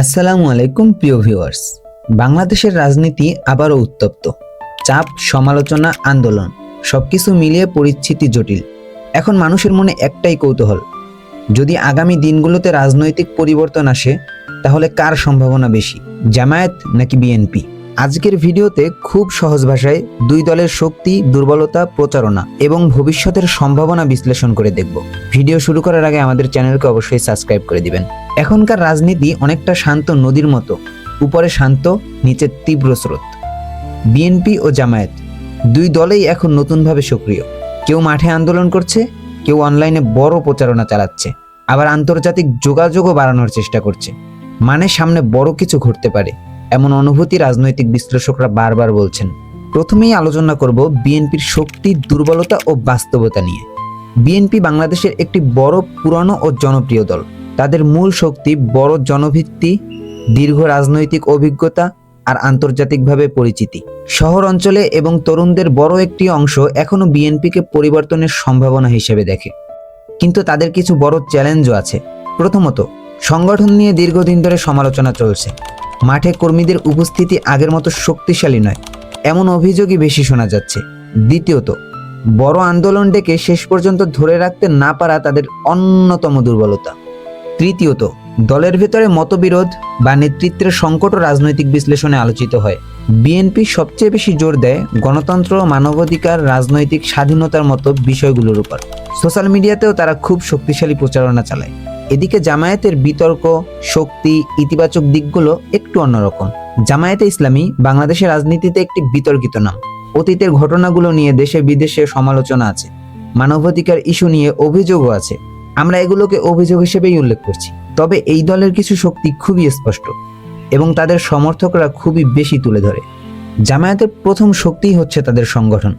আসসালামু আলাইকুম, প্রিয় ভিউয়ার্স। বাংলাদেশের রাজনীতি আবারও উত্তপ্ত। চাপ, সমালোচনা, আন্দোলন, সবকিছু মিলিয়ে পরিস্থিতি জটিল। এখন মানুষের মনে একটাই কৌতূহল, যদি আগামী দিনগুলোতে রাজনৈতিক পরিবর্তন আসে, তাহলে কার সম্ভাবনা বেশি, জামায়াত নাকি বিএনপি? আজকের ভিডিওতে খুব সহজ ভাষায় দুই দলের শক্তি, দুর্বলতা, প্রচারণা এবং ভবিষ্যতের সম্ভাবনা বিশ্লেষণ করে দেখব। ভিডিও শুরু করার আগে আমাদের চ্যানেলকে অবশ্যই সাবস্ক্রাইব করে দিবেন। এখনকার রাজনীতি অনেকটা শান্ত নদীর মতো, উপরে শান্ত, নিচে তীব্র স্রোত। বিএনপি ও জামায়াত, দুই দলেই এখন নতুনভাবে সক্রিয়। কেউ মাঠে আন্দোলন করছে, কেউ অনলাইনে বড় প্রচারণা চালাচ্ছে, আবার আন্তর্জাতিক যোগাযোগও বাড়ানোর চেষ্টা করছে। মানে সামনে বড় কিছু ঘটতে পারে, এমন অনুভূতি রাজনৈতিক বিশ্লেষকরা বারবার বলছেন। প্রথমেই আলোচনা করব বিএনপির শক্তি, দুর্বলতা ও বাস্তবতা নিয়ে। বিএনপি বাংলাদেশের একটি বড়, পুরনো ও জনপ্রিয় দল। তাদের মূল শক্তি বড় জনভিত্তি, দীর্ঘ রাজনৈতিক অভিজ্ঞতা আর আন্তর্জাতিকভাবে পরিচিতি। শহর অঞ্চলে এবং তরুণদের বড় একটি অংশ এখনও বিএনপিকে পরিবর্তনের সম্ভাবনা হিসেবে দেখে। কিন্তু তাদের কিছু বড় চ্যালেঞ্জও আছে। প্রথমত, সংগঠন নিয়ে দীর্ঘদিন ধরে সমালোচনা চলছে। মাঠে কর্মীদের উপস্থিতি আগের মতো শক্তিশালী নয়। এমন অভিযোগই বেশি শোনা যাচ্ছে। দ্বিতীয়ত, বড় আন্দোলন ডেকে শেষ পর্যন্ত ধরে রাখতে না পারা তাদের অন্যতম দুর্বলতা। তৃতীয়ত, দলের ভেতরে মতবিরোধ বা নেতৃত্বের সংকট রাজনৈতিক বিশ্লেষণে আলোচিত হয়। বিএনপি সবচেয়ে বেশি জোর দেয় গণতন্ত্র মানবাধিকার, রাজনৈতিক স্বাধীনতার মতো বিষয়গুলোর উপর। সোশ্যাল মিডিয়াতেও তারা খুব শক্তিশালী প্রচারণা চালায়। এদিকে জামায়াতের বিতর্ক, শক্তি, ইতিবাচক দিকগুলো একটু অন্যরকম। জামায়াতে ইসলামী বাংলাদেশের রাজনীতিতে একটি বিতর্কিত নাম। অতীতের ঘটনাগুলো নিয়ে দেশে বিদেশে সমালোচনা আছে। মানবাধিকার ইস্যু নিয়ে অভিযোগও আছে। আমরা এগুলোকে অভিযোগ হিসেবেই উল্লেখ করছি। তবে এই দলের কিছু শক্তি খুবই স্পষ্ট এবং তাদের সমর্থকরা খুবই বেশি তুলে ধরে। জামায়াতের প্রথম শক্তিই হচ্ছে তাদের সংগঠন।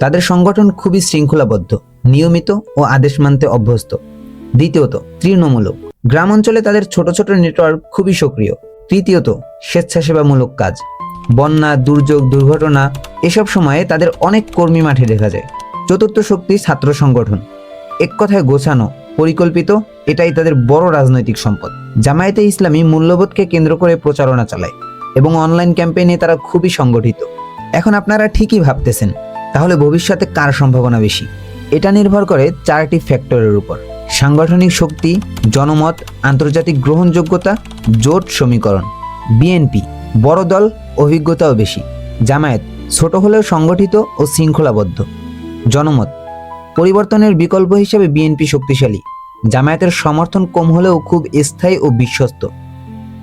তাদের সংগঠন খুবই শৃঙ্খলাবদ্ধ, নিয়মিত ও আদেশ মানতে অভ্যস্ত। দ্বিতীয়ত তৃণমূলক গ্রাম অঞ্চলে তাদের ছোট ছোট নেটওয়ার্ক খুবই সক্রিয়। তৃতীয়ত, স্বেচ্ছাসেবামূলক কাজ। বন্যা, দুর্যোগ, দুর্ঘটনা, এসব সময়ে তাদের অনেক কর্মী মাঠে দেখা যায়। চতুর্থ শক্তি ছাত্র সংগঠন। এক কথায় গোছানো পরিকল্পিত, এটাই তাদের বড় রাজনৈতিক সম্পদ। জামায়াতে ইসলামী মূল্যবোধকে কেন্দ্র করে প্রচারণা চালায় এবং অনলাইন ক্যাম্পেইনে তারা খুবই সংগঠিত। এখন আপনারা ঠিকই ভাবতেছেন, তাহলে ভবিষ্যতে কার সম্ভাবনা বেশি? এটা নির্ভর করে চারটি ফ্যাক্টরের উপর। সাংগঠনিক শক্তি, জনমত, আন্তর্জাতিক গ্রহণযোগ্যতা, জোট সমীকরণ। বিএনপি, বড় দল, অভিজ্ঞতাও বেশি। জামায়াত, ছোট হলেও সংগঠিত ও শৃঙ্খলাবদ্ধ। জনমত পরিবর্তনের বিকল্প হিসেবে বিএনপি শক্তিশালী। জামায়াতের সমর্থন কম হলেও খুব স্থায়ী ও বিশ্বস্ত।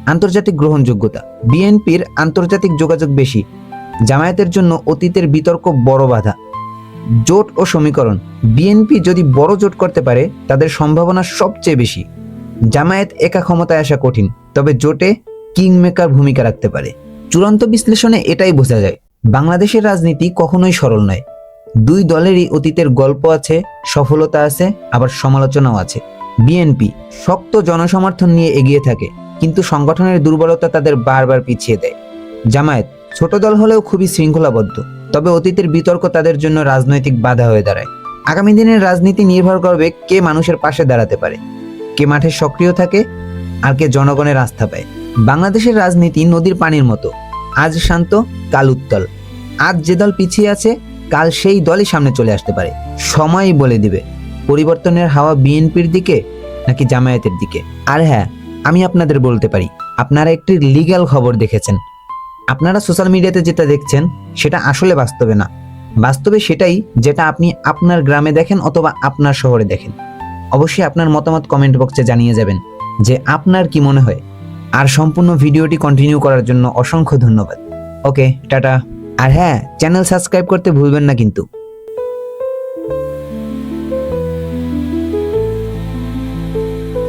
আন্তর্জাতিক গ্রহণযোগ্যতা। বিএনপির আন্তর্জাতিক যোগাযোগ বেশি। জামায়াতের জন্য অতীতের বিতর্ক বড় বাধা। জোট ও সমীকরণ। বিএনপি যদি বড় জোট করতে পারে, তাদের সম্ভাবনা সবচেয়ে বেশি। জামায়াত একা ক্ষমতায় আসা কঠিন, তবে জোটে কিংমেকার ভূমিকা রাখতে পারে। চূড়ান্ত বিশ্লেষণে এটাই বোঝা যায়। বাংলাদেশের রাজনীতি কখনোই সরল নয়। দুই দলেরই অতীতের গল্প আছে, সফলতা আছে, আবার সমালোচনাও আছে। বিএনপি শক্ত জনসমর্থন নিয়ে এগিয়ে থাকে, কিন্তু সংগঠনের দুর্বলতা তাদের বারবার পিছিয়ে দেয়। জামায়াত ছোট দল হলেও খুবই শৃঙ্খলাবদ্ধ, তবে অতীতের বিতর্ক তাদের জন্য রাজনৈতিক বাধা হয়ে দাঁড়ায়। আগামী দিনের রাজনীতি নির্ভর করবে কে মানুষের পাশে দাঁড়াতে পারে, কে মাঠে সক্রিয় থাকে, আর কে জনগণের আস্থা পায়। বাংলাদেশের রাজনীতি নদীর পানির মতো, আজ শান্ত, কাল উত্তল। আজ যে দল পিছিয়ে আছে কাল সেই দলই সামনে চলে আসতে পারে। সময়ই বলে দিবে। পরিবর্তনের হাওয়া বিএনপির দিকে নাকি জামায়াতের দিকে? আর হ্যাঁ আমি আপনাদের বলতে পারি, আপনারা একটি লিগ্যাল খবর দেখেছেন। আপনারা সোশ্যাল মিডিয়াতে যেটা দেখছেন, সেটা আসলে বাস্তবে না। বাস্তবে সেটাই যেটা আপনি আপনার গ্রামে দেখেন অথবা আপনার শহরে দেখেন। অবশ্যই আপনার মতামত কমেন্ট বক্সে জানিয়ে যাবেন যে আপনার কি মনে হয়। আর সম্পূর্ণ ভিডিওটি কন্টিনিউ করার জন্য অসংখ্য ধন্যবাদ। ওকে টাটা। আর হ্যাঁ চ্যানেল সাবস্ক্রাইব করতে ভুলবেন না কিন্তু।